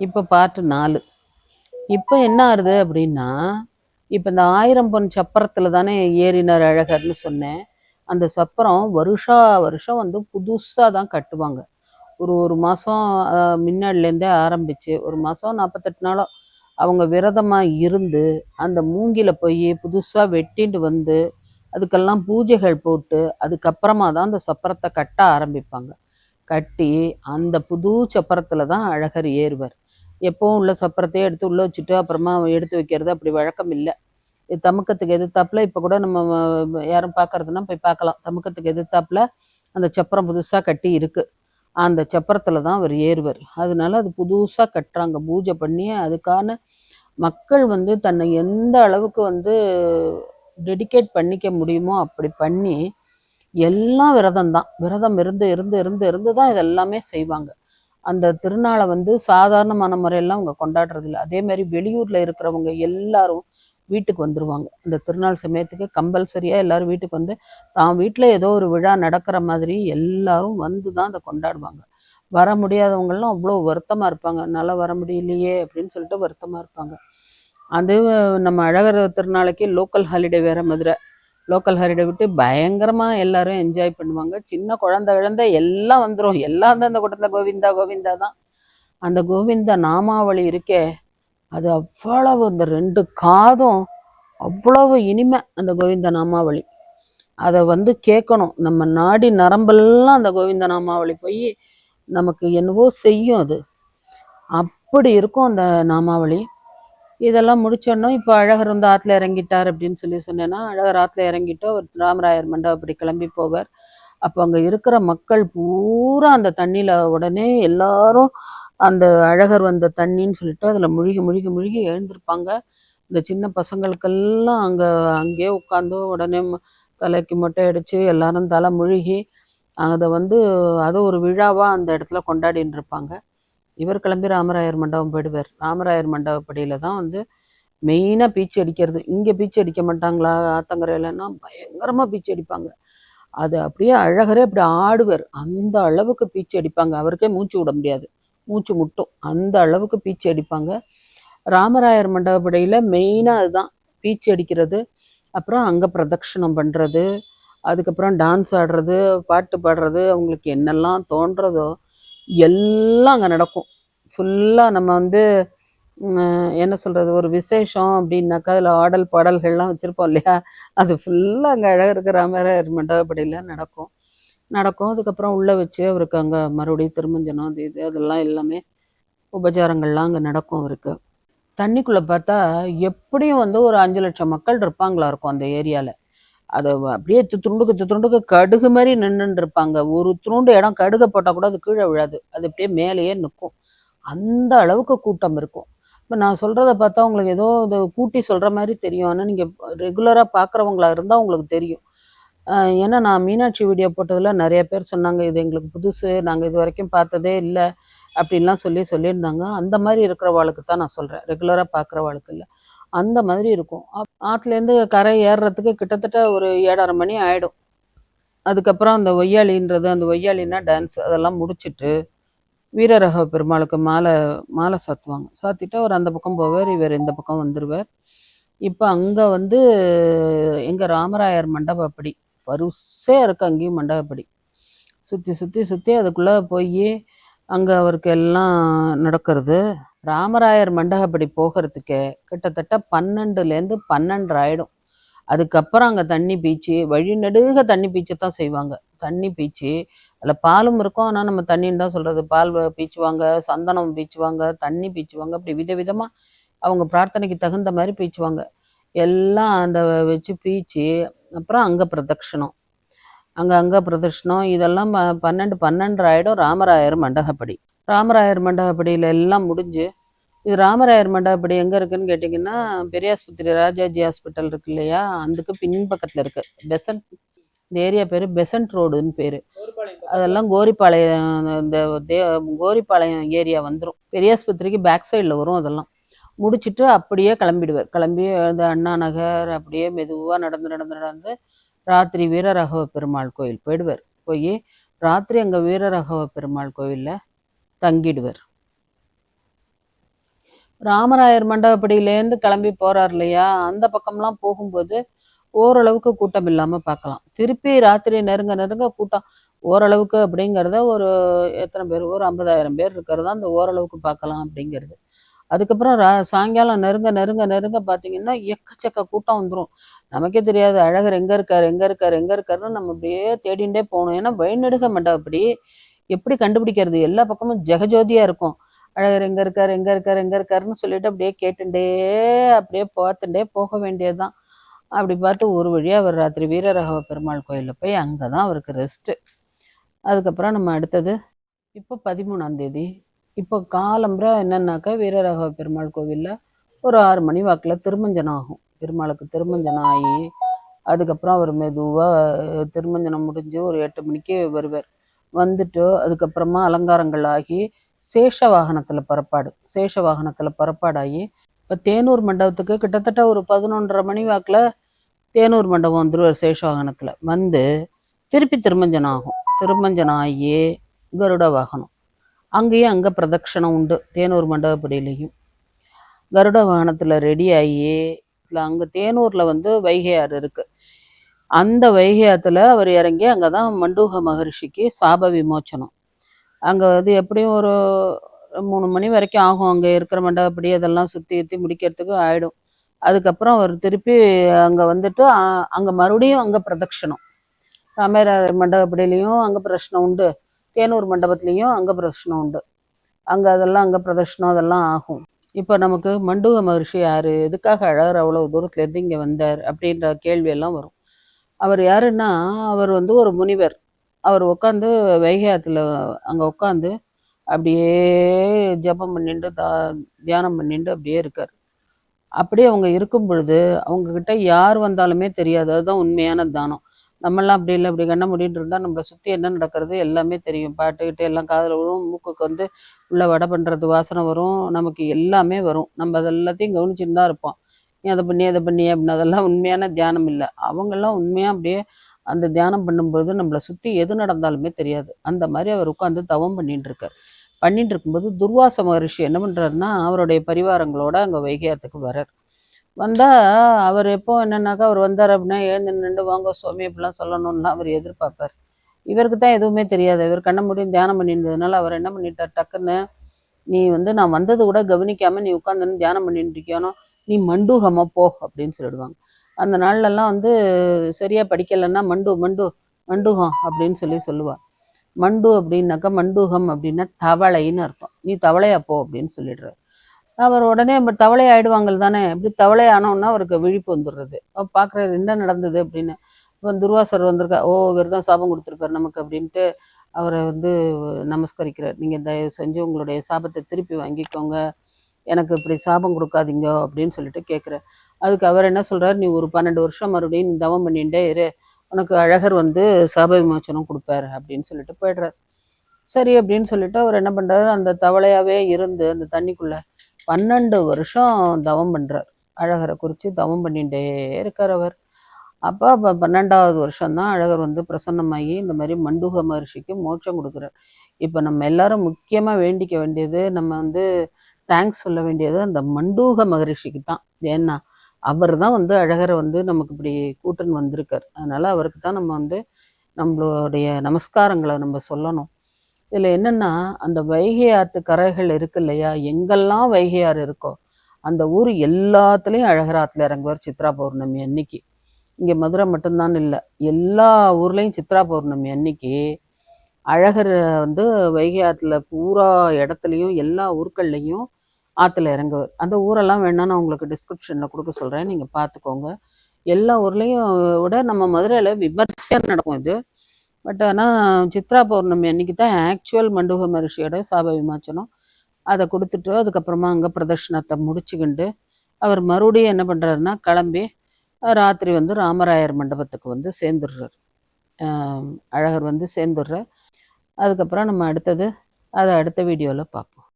இப்போ பார்ட் நாலு. இப்போ என்ன ஆகுது அப்படின்னா இப்போ இந்த ஆயிரம் பொன் சப்பரத்தில் தானே ஏறினார் அழகர்னு சொன்னேன். அந்த சப்பரம் வருஷா வருஷம் வந்து புதுசாக தான் கட்டுவாங்க. ஒரு ஒரு மாதம் முன்னாடிலேருந்தே ஆரம்பிச்சு ஒரு மாதம் நாற்பத்தெட்டு நாளோ அவங்க விரதமாக இருந்து அந்த மூங்கில போய் புதுசாக வெட்டிட்டு வந்து அதுக்கெல்லாம் பூஜைகள் போட்டு அதுக்கப்புறமா தான் அந்த சப்பரத்தை கட்ட ஆரம்பிப்பாங்க. கட்டி அந்த புது சப்பரத்தில் தான் அழகர் ஏறுவார். எப்பவும் உள்ள சப்பரத்தையே எடுத்து உள்ளே வச்சுட்டு அப்புறமா எடுத்து வைக்கிறது அப்படி வழக்கம் இல்லை. தமுக்கத்துக்கு எதிர்த்தாப்புல இப்போ கூட நம்ம யாரும் பார்க்கறதுன்னா போய் பார்க்கலாம் தமுக்கத்துக்கு எதிர்த்தாப்புல அந்த சப்பரம் புதுசாக கட்டி இருக்குது அந்த சப்பரத்தில் தான் அவர் ஏறுவர். அதனால அது புதுசாக கட்டுறாங்க. பூஜை பண்ணி அதுக்கான மக்கள் வந்து தன்னை எந்த அளவுக்கு வந்து டெடிகேட் பண்ணிக்க முடியுமோ அப்படி பண்ணி எல்லாம் விரதம் தான் விரதம் இருந்து இருந்து இருந்து இருந்து தான் இதெல்லாமே செய்வாங்க. அந்த திருநாளை வந்து சாதாரணமான முறையெல்லாம் அவங்க கொண்டாடுறது இல்லை அதே மாதிரி வெளியூரில் இருக்கிறவங்க எல்லாரும் வீட்டுக்கு வந்துருவாங்க. இந்த திருநாள் சமயத்துக்கு கம்பல்சரியாக எல்லாரும் வீட்டுக்கு வந்து தான் வீட்டில் ஏதோ ஒரு விழா நடக்கிற மாதிரி எல்லாரும் வந்து தான் அதை கொண்டாடுவாங்க. வர முடியாதவங்களாம் அவ்வளோ வருத்தமாக இருப்பாங்க. என்னால் வர முடியலையே அப்படின்னு சொல்லிட்டு வருத்தமாக இருப்பாங்க. அது நம்ம அழகர் திருநாளைக்கு லோக்கல் ஹாலிடே வேறு மதுரை. லோக்கல் ஹாலிடே விட்டு பயங்கரமா எல்லாரும் என்ஜாய் பண்ணுவாங்க. சின்ன குழந்தை குழந்தை எல்லாம் வந்துடும் எல்லாம் தான் அந்த கூட்டத்தில் கோவிந்தா கோவிந்தா தான். அந்த கோவிந்தா நாமாவளி இருக்கே அது அவ்வளவு அந்த ரெண்டு காதும் அவ்வளவு இனிமை அந்த கோவிந்த நாமாவளி. அதை வந்து கேட்கணும். நம்ம நாடி நரம்பெல்லாம் அந்த கோவிந்த நாமாவளி போய் நமக்கு என்னவோ செய்யும் அது. அப்படி இருக்கும் அந்த நாமாவளி. இதெல்லாம் முடிச்சோன்னே இப்போ அழகர் வந்து ஆற்றுல இறங்கிட்டார் அப்படின்னு சொல்லி சொன்னேன்னா அழகர் ஆற்றுல இறங்கிட்டு ஒரு ராமராயர் மண்டபம் அப்படி கிளம்பி போவார். அப்போ அங்கே இருக்கிற மக்கள் பூரா அந்த தண்ணியில் உடனே எல்லாரும் அந்த அழகர் வந்த தண்ணின்னு சொல்லிட்டு அதில் முழுகி முழுகி முழுகி எழுந்திருப்பாங்க. இந்த சின்ன பசங்களுக்கெல்லாம் அங்கே அங்கேயே உட்காந்து உடனே ம- தலைக்கு மொட்டை அடித்து எல்லாரும் தலை முழுகி அதை வந்து அது ஒரு விழாவாக அந்த இடத்துல கொண்டாடின்னு இருப்பாங்க. இவர் கிளம்பி ராமராயர் மண்டபம் போயிடுவார். ராமராயர் மண்டபப்படியில் தான் வந்து மெயினாக பீச்சு அடிக்கிறது. இங்கே பீச்சு அடிக்க மாட்டாங்களா? ஆத்தங்கரையிலன்னா பயங்கரமாக பீச்சு அடிப்பாங்க. அது அப்படியே அழகரே அப்படி ஆடுவார். அந்த அளவுக்கு பீச்சு அடிப்பாங்க. அவருக்கே மூச்சு விட முடியாது. மூச்சு முட்டும். அந்த அளவுக்கு பீச்சு அடிப்பாங்க. ராமராயர் மண்டபப்படியில் மெயினாக அதுதான். பீச்சு அடிக்கிறது. அப்புறம் அங்கே பிரதட்சணம் பண்ணுறது அதுக்கப்புறம் டான்ஸ் ஆடுறது பாட்டு பாடுறது. அவங்களுக்கு என்னெல்லாம் தோன்றதோ எல்லாம் அங்கே நடக்கும். ஃபுல்லாக நம்ம வந்து என்ன சொல்கிறது ஒரு விசேஷம் அப்படின்னாக்கா அதில் ஆடல் பாடல்கள்லாம் வச்சுருப்போம் இல்லையா? அது ஃபுல்லாக அங்கே அழகர் ராமராயர் மண்டபப்படியில் நடக்கும். நடக்கும். அதுக்கப்புறம் உள்ளே வச்சு அவருக்கு அங்கே மறுபடியும் திருமஞ்சனம் அது இது அதெல்லாம் எல்லாமே உபச்சாரங்கள்லாம் அங்கே நடக்கும் அவருக்கு. தண்ணிக்குள்ளே பார்த்தா எப்படியும் வந்து ஒரு அஞ்சு லட்சம் மக்கள் இருப்பாங்களா இருக்கும் அந்த ஏரியாவில் அது அப்படியே துண்டுக்கு துண்டுக்கு கடுகு மாதிரி நின்றுட்டு இருப்பாங்க ஒரு துண்டு இடம் கடுகை போட்டால் கூட அது கீழே விழாது. அது அப்படியே மேலேயே நிற்கும் அந்த அளவுக்கு கூட்டம் இருக்கும். இப்போ நான் சொல்கிறத பார்த்தா உங்களுக்கு ஏதோ இது கூட்டி சொல்கிற மாதிரி தெரியும். ஆனால் நீங்கள் ரெகுலராக பார்க்குறவங்களா இருந்தால் உங்களுக்கு தெரியும். ஏன்னா நான் மீனாட்சி வீடியோ போட்டதில் நிறைய பேர் சொன்னாங்க இது எங்களுக்கு புதுசு. நாங்கள் இது வரைக்கும் பார்த்ததே இல்லை. அப்படின்லாம் சொல்லி சொல்லியிருந்தாங்க. அந்த மாதிரி இருக்கிறவாளுக்கு தான் நான் சொல்கிறேன் ரெகுலராக பார்க்குறவாளுக்கு இல்லை. அந்த மாதிரி இருக்கும். ஆற்றுலேருந்து கரை ஏறுறதுக்கு கிட்டத்தட்ட ஒரு ஏழரை மணி ஆகிடும் அதுக்கப்புறம் அந்த ஒய்யாளின்றது அந்த ஒய்யாளின்னா டான்ஸ் அதெல்லாம் முடிச்சிட்டு வீரரக பெருமாளுக்கு மாலை மாலை சாத்துவாங்க. சாத்திட்டு அவர் அந்த பக்கம் போவார் இவர் இந்த பக்கம் வந்துடுவார் இப்போ அங்கே வந்து எங்கள் ராமராயர் மண்டபப்படி வரிசையாக இருக்கு அங்கேயும் மண்டபப்படி. சுற்றி சுற்றி சுற்றி அதுக்குள்ளே போய் அங்கே அவருக்கு எல்லாம் நடக்கிறது. ராமராயர் மண்டபப்படி போகிறதுக்கே கிட்டத்தட்ட பன்னெண்டுலேருந்து பன்னெண்டு ஆயிடும் அதுக்கப்புறம் அங்கே தண்ணி பீச்சு வழி நடுக தண்ணி பீச்சு தான் செய்வாங்க. தண்ணி பீச்சு அதில் பாலும் இருக்கும். ஆனால் நம்ம தண்ணின்னு தான் சொல்கிறது பால் வ- பீச்சுவாங்க சந்தனம் பீச்சுவாங்க தண்ணி பீச்சுவாங்க அப்படி விதவிதமாக அவங்க பிரார்த்தனைக்கு தகுந்த மாதிரி பீச்சுவாங்க எல்லாம் அந்த வச்சு பீச்சு அப்புறம் அங்கே பிரதட்சணம். அங்கே அங்கே பிரதட்சணம். இதெல்லாம் பன்னெண்டு பன்னெண்டு ஆயிடும் ராமராயர் மண்டகப்படி. ராமராயர் மண்டபப்படியில் எல்லாம் முடிஞ்சு இது ராமராயர் மண்டபப்படி எங்கே இருக்குன்னு கேட்டிங்கன்னா பெரியாஸ்பத்திரி ராஜாஜி ஹாஸ்பிட்டல் இருக்கு இல்லையா? அதுக்கு பின்பக்கத்தில் இருக்குது பெசன்ட் இந்த ஏரியா பேர் பெசன்ட் ரோடுன்னு பேர். அதெல்லாம் கோரிப்பாளையம் இந்த தே கோரிப்பாளையம் ஏரியா வந்துடும் பெரியாஸ்பத்திரிக்கு பேக் சைடில் வரும் அதெல்லாம். முடிச்சுட்டு அப்படியே கிளம்பிடுவார். கிளம்பி இந்த அண்ணா நகர் அப்படியே மெதுவாக நடந்து நடந்து நடந்து ராத்திரி வீரராகவ பெருமாள் கோயில் போயிடுவார். போய் ராத்திரி அங்கே வீரராகவ பெருமாள் கோயிலில் தங்கிடுவார். ராமராயர் மண்டபப்படியிலேருந்து கிளம்பி போறார் இல்லையா? அந்த பக்கம்லாம் போகும்போது ஓரளவுக்கு கூட்டம் இல்லாமல் பார்க்கலாம். திருப்பி ராத்திரி நெருங்க நெருங்க கூட்டம். ஓரளவுக்கு அப்படிங்கிறத ஒரு எத்தனை பேர்? ஒரு ஐம்பதாயிரம் பேர் இருக்கிறதா அந்த ஓரளவுக்கு பார்க்கலாம் அப்படிங்கிறது. அதுக்கப்புறம் ரா சாயங்காலம் நெருங்க நெருங்க நெருங்க பார்த்தீங்கன்னா எக்கச்சக்க கூட்டம் வந்துடும் நமக்கே தெரியாது. அழகர் எங்கே இருக்கார்? எங்கே இருக்கார்? எங்கே இருக்காருன்னு நம்ம அப்படியே தேடிண்டே போகணும். ஏன்னா வழிநெடுக மண்டபப்படி எப்படி கண்டுபிடிக்கிறது? எல்லா பக்கமும் ஜெகஜோதியாக இருக்கும். அழகர் எங்கே இருக்கார் எங்கே இருக்கார் எங்கே இருக்காருன்னு சொல்லிட்டு அப்படியே கேட்டுண்டே அப்படியே பார்த்துட்டே போக வேண்டியதுதான். அப்படி பார்த்து ஒரு வழியாக அவர் ராத்திரி வீரராகவ பெருமாள் கோயிலில் போய் அங்கே தான் அவருக்கு ரெஸ்ட்டு அதுக்கப்புறம் நம்ம அடுத்தது இப்போ பதிமூணாம் தேதி. இப்போ காலம்புற என்னன்னாக்கா வீரராகவ பெருமாள் கோவிலில் ஒரு ஆறு மணி வாக்கில் திருமஞ்சனம் ஆகும். பெருமாளுக்கு திருமஞ்சனம் ஆகி அதுக்கப்புறம் அவர் மெதுவாக திருமஞ்சனம் முடிஞ்சு ஒரு எட்டு மணிக்கு வருவார். வந்துட்டு அதுக்கப்புறமா அலங்காரங்கள் ஆகி சேஷ வாகனத்தில் புறப்பாடு. சேஷ வாகனத்தில் புறப்பாடாகி இப்போ தேனூர் மண்டபத்துக்கு கிட்டத்தட்ட ஒரு பதினொன்றரை மணி வாக்கில் தேனூர் மண்டபம் வந்துருவார் சேஷ வாகனத்தில். வந்து திருப்பி திருமஞ்சனம் ஆகும். திருமஞ்சனம் ஆகி கருட வாகனம். அங்கேயும் அங்கே பிரதட்சணம் உண்டு தேனூர் மண்டபப்படியிலையும். கருட வாகனத்தில் ரெடி ஆகி இல்லை அங்கே தேனூரில் வந்து வைகையாறு இருக்குது அந்த வைகை ஆற்றுல அவர் இறங்கி அங்கே தான் மண்டூக மகரிஷிக்கு சாப விமோச்சனம். அங்கே வந்து எப்படியும் ஒரு மூணு மணி வரைக்கும் ஆகும். அங்கே இருக்கிற மண்டபப்படி அதெல்லாம் சுற்றி சுற்றி முடிக்கிறதுக்கு ஆகிடும் அதுக்கப்புறம் அவர் திருப்பி அங்கே வந்துட்டு அங்கே மறுபடியும் அங்கே பிரதட்சணம். ராமேர மண்டபப்படியிலையும் அங்கே பிரதட்சணம் உண்டு. தேனூர் மண்டபத்துலேயும் அங்கே பிரதட்சணம் உண்டு. அங்கே அதெல்லாம் அங்கே பிரதட்சணம் அதெல்லாம் ஆகும். இப்போ நமக்கு மண்டூக மகரிஷி யார்? எதுக்காக அழகர் அவ்வளோ தூரத்துலேருந்து இங்கே வந்தார்? அப்படின்ற கேள்வியெல்லாம் வரும். அவர் யாருன்னா அவர் வந்து ஒரு முனிவர். அவர் உட்காந்து வைகை ஆற்றுல அங்கே உட்காந்து அப்படியே ஜெபம் பண்ணிட்டு தா தியானம் பண்ணிட்டு அப்படியே இருக்கார். அப்படியே அவங்க இருக்கும் பொழுது அவங்கக்கிட்ட யார் வந்தாலுமே தெரியாது. அதுதான் உண்மையான தானம். நம்மெல்லாம் அப்படி இல்லை. அப்படி கண்ண முடின்னு இருந்தால் நம்மளை சுற்றி என்ன நடக்கிறது எல்லாமே தெரியும். பாட்டுக்கிட்டு எல்லாம் காதில் வரும் மூக்குக்கு வந்து உள்ள வடை பண்ணுறது வாசனை வரும். நமக்கு எல்லாமே வரும். நம்ம அது எல்லாத்தையும் கவனிச்சுட்டு தான் இருப்போம். நீ அதை பண்ணி அதை பண்ணி அப்படின்னு அதெல்லாம் உண்மையான தியானம் இல்லை. அவங்கெல்லாம் உண்மையாக அப்படியே அந்த தியானம் பண்ணும்போது நம்மளை சுற்றி எது நடந்தாலுமே தெரியாது. அந்த மாதிரி அவர் உட்காந்து தவம் பண்ணிட்டு இருக்கார். பண்ணிட்டு இருக்கும்போது துர்வாச மகரிஷி என்ன பண்ணுறாருன்னா அவருடைய பரிவாரங்களோட அங்கே வைகையாத்துக்கு வர்றார். வந்தால் அவர் எப்போ என்னன்னாக்கா அவர் வந்தார் அப்படின்னா எழுந்து நின்று வாங்க சுவாமி இப்படிலாம் சொல்லணும்லாம் அவர் எதிர்பார்ப்பார். இவருக்கு தான் எதுவுமே தெரியாது. இவர் கண்ண முடியும் தியானம் பண்ணியிருந்ததுனால அவர் என்ன பண்ணிட்டார்? டக்குன்னு நீ வந்து நான் வந்தது கூட கவனிக்காம நீ உட்காந்துன்னு தியானம் பண்ணிட்டு இருக்கியானோ நீ மண்டூகமாக போ அப்படின்னு சொல்லிடுவாங்க. அந்த நாள்லலாம் வந்து சரியாக படிக்கலைன்னா மண்டு மண்டு மண்டூகம் அப்படின்னு சொல்லி சொல்லுவாள் மண்டு அப்படின்னாக்கா மண்டூகம் அப்படின்னா தவளைன்னு அர்த்தம். நீ தவளையா போ அப்படின்னு சொல்லிடுறாரு அவர் உடனே தவளை ஆயிடுவாங்கள் தானே? இப்படி தவளை ஆனோன்னா அவருக்கு விழிப்பு வந்துடுறது. அவர் பார்க்குறாரு என்ன நடந்தது? அப்படின்னு. இப்போ துர்வாசர் வந்திருக்கா ஓ இவர் தான் சாபம் கொடுத்துருக்காரு நமக்கு அப்படின்ட்டு அவரை வந்து நமஸ்கரிக்கிறார். நீங்கள் தயவு செஞ்சு உங்களுடைய சாபத்தை திருப்பி வாங்கிக்கோங்க. எனக்கு இப்படி சாபம் கொடுக்காதீங்க அப்படின்னு சொல்லிட்டு கேட்குறேன் அதுக்கு அவர் என்ன சொல்கிறார் நீ ஒரு பன்னெண்டு வருஷம் மறுபடியும் நீ தவம் பண்ணிட்டே இரு. உனக்கு அழகர் வந்து சாப விமோச்சனம் கொடுப்பாரு அப்படின்னு சொல்லிட்டு போயிடுறாரு. சரி அப்படின்னு சொல்லிட்டு அவர் என்ன பண்ணுறாரு அந்த தவளையாகவே இருந்து அந்த தண்ணிக்குள்ளே பன்னெண்டு வருஷம் தவம் பண்ணுறார் அழகரை குறித்து தவம் பண்ணிகிட்டே இருக்கார் அவர். அப்போ அப்போ பன்னெண்டாவது வருஷம்தான் அழகர் வந்து பிரசன்னமாகி இந்த மாதிரி மண்டுக மகர்ஷிக்கு மோட்சம் கொடுக்குறார். இப்போ நம்ம எல்லாரும் முக்கியமாக வேண்டிக்க வேண்டியது நம்ம வந்து தேங்க்ஸ் சொல்ல வேண்டியது அந்த மண்டூக மகரிஷிக்கு தான். ஏன்னா அவர் தான் வந்து அழகரை வந்து நமக்கு இப்படி கூட்டுன்னு வந்திருக்கார். அதனால் அவருக்கு தான் நம்ம வந்து நம்மளுடைய நமஸ்காரங்களை நம்ம சொல்லணும். இதில் என்னென்னா அந்த வைகை ஆற்று கரைகள் இருக்கு இல்லையா? எங்கெல்லாம் வைகை ஆறு இருக்கோ அந்த ஊர் எல்லாத்துலேயும் அழகர் ஆற்றுல இறங்குவார் சித்ரா பௌர்ணமி அன்னைக்கு. இங்கே மதுரை மட்டும்தான் இல்லை எல்லா ஊர்லேயும் சித்ரா பௌர்ணமி அன்னைக்கு அழகர் வந்து வைகை ஆற்றுல பூரா இடத்துலையும் எல்லா ஊர்கள்லையும் ஆற்றுல இறங்குவார். அந்த ஊரெல்லாம் வேணால் நான் உங்களுக்கு டிஸ்கிரிப்ஷனில் கொடுக்க சொல்கிறேன் நீங்கள் பார்த்துக்கோங்க எல்லா ஊர்லேயும் விட நம்ம மதுரையில் விமர்சையாக நடக்கும் இது. பட் ஆனால் சித்ரா பௌர்ணமி அன்னைக்கு தான் ஆக்சுவல் மண்டுக மகர்ஷியோட சாப விமாச்சனம் அதை கொடுத்துட்டு அதுக்கப்புறமா அங்கே பிரதர்ஷனத்தை முடிச்சுக்கிண்டு அவர் மறுபடியும் என்ன பண்ணுறாருன்னா கிளம்பி ராத்திரி வந்து ராமராயர் மண்டபத்துக்கு வந்து சேர்ந்துடுறார். அழகர் வந்து சேர்ந்துடுறார். அதுக்கப்புறம் நம்ம அடுத்தது அதை அடுத்த வீடியோவில் பார்ப்போம்.